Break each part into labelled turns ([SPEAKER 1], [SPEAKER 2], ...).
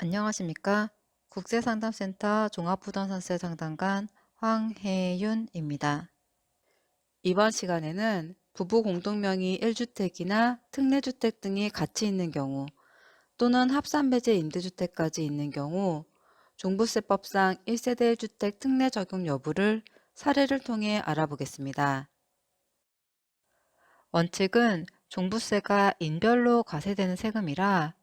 [SPEAKER 1] 안녕하십니까? 국제상담센터 종합부동산세 상담관 황혜윤입니다. 이번 시간에는 부부 공동명의 1주택이나 특례주택 등이 같이 있는 경우 또는 합산배제 임대주택까지 있는 경우 종부세법상 1세대 1주택 특례 적용 여부를 사례를 통해 알아보겠습니다. 원칙은 종부세가 인별로 과세되는 세금이라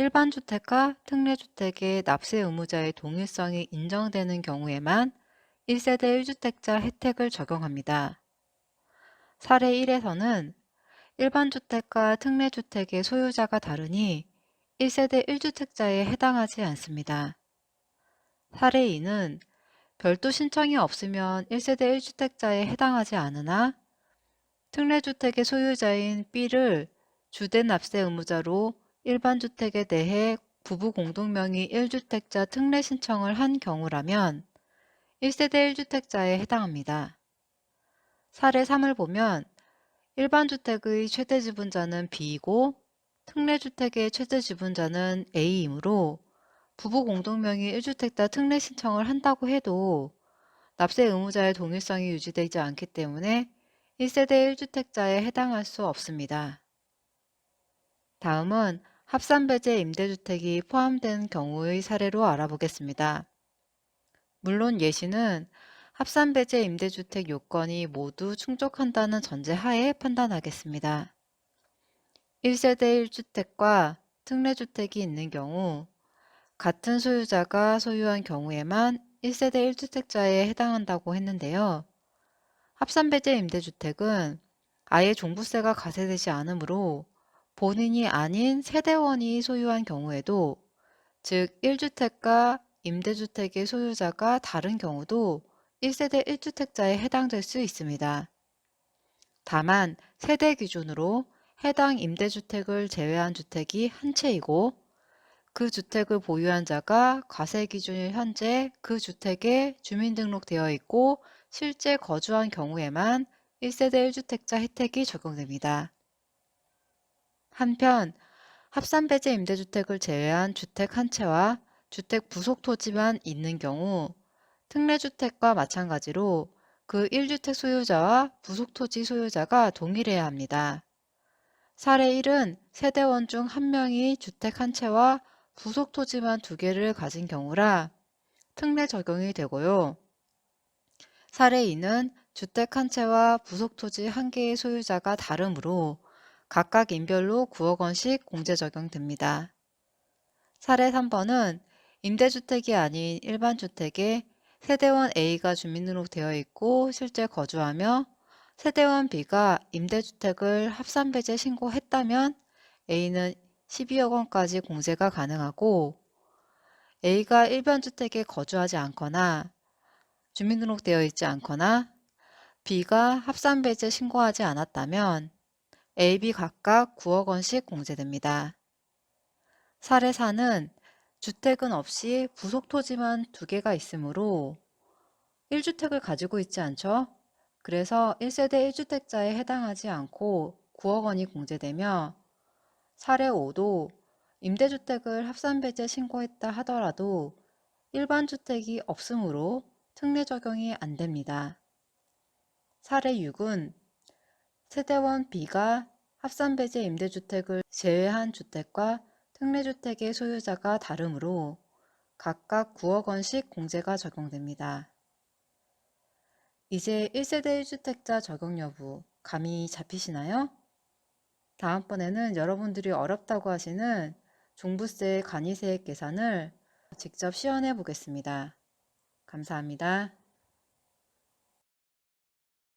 [SPEAKER 1] 일반 주택과 특례 주택의 납세 의무자의 동일성이 인정되는 경우에만 1세대 1주택자 혜택을 적용합니다. 사례 1에서는 일반 주택과 특례 주택의 소유자가 다르니 1세대 1주택자에 해당하지 않습니다. 사례 2는 별도 신청이 없으면 1세대 1주택자에 해당하지 않으나 특례주택의 소유자인 B를 주된 납세 의무자로 일반 주택에 대해 부부 공동명의 1주택자 특례 신청을 한 경우라면 1세대 1주택자에 해당합니다. 사례 3을 보면 일반 주택의 최대 지분자는 B이고 특례 주택의 최대 지분자는 A이므로 부부 공동명의 1주택자 특례 신청을 한다고 해도 납세 의무자의 동일성이 유지되지 않기 때문에 1세대 1주택자에 해당할 수 없습니다. 다음은 합산배제 임대주택이 포함된 경우의 사례로 알아보겠습니다. 물론 예시는 합산배제 임대주택 요건이 모두 충족한다는 전제하에 판단하겠습니다. 1세대 1주택과 특례주택이 있는 경우 같은 소유자가 소유한 경우에만 1세대 1주택자에 해당한다고 했는데요. 합산배제 임대주택은 아예 종부세가 가세되지 않으므로 본인이 아닌 세대원이 소유한 경우에도 즉 1주택과 임대주택의 소유자가 다른 경우도 1세대 1주택자에 해당될 수 있습니다. 다만 세대 기준으로 해당 임대주택을 제외한 주택이 한 채이고 그 주택을 보유한 자가 과세 기준일 현재 그 주택에 주민등록되어 있고 실제 거주한 경우에만 1세대 1주택자 혜택이 적용됩니다. 한편 합산배제 임대주택을 제외한 주택 한 채와 주택 부속 토지만 있는 경우 특례주택과 마찬가지로 그 1주택 소유자와 부속 토지 소유자가 동일해야 합니다. 사례 1은 세대원 중 한 명이 주택 한 채와 부속 토지만 두 개를 가진 경우라 특례 적용이 되고요. 사례 2는 주택 한 채와 부속 토지 한 개의 소유자가 다르므로 각각 인별로 9억 원씩 공제 적용됩니다. 사례 3번은 임대주택이 아닌 일반 주택에 세대원 A가 주민등록되어 있고 실제 거주하며 세대원 B가 임대주택을 합산배제 신고했다면 A는 12억 원까지 공제가 가능하고 A가 일반 주택에 거주하지 않거나 주민등록되어 있지 않거나 B가 합산배제 신고하지 않았다면 A, B 각각 9억 원씩 공제됩니다. 사례 4는 주택은 없이 부속 토지만 두 개가 있으므로 1주택을 가지고 있지 않죠? 그래서 1세대 1주택자에 해당하지 않고 9억 원이 공제되며 사례 5도 임대주택을 합산배제 신고했다 하더라도 일반 주택이 없으므로 특례 적용이 안 됩니다. 사례 6은 세대원 B가 합산배제 임대주택을 제외한 주택과 특례주택의 소유자가 다르므로 각각 9억 원씩 공제가 적용됩니다. 이제 1세대 1주택자 적용 여부 감이 잡히시나요? 다음번에는 여러분들이 어렵다고 하시는 종부세 간이세액 계산을 직접 시연해 보겠습니다. 감사합니다.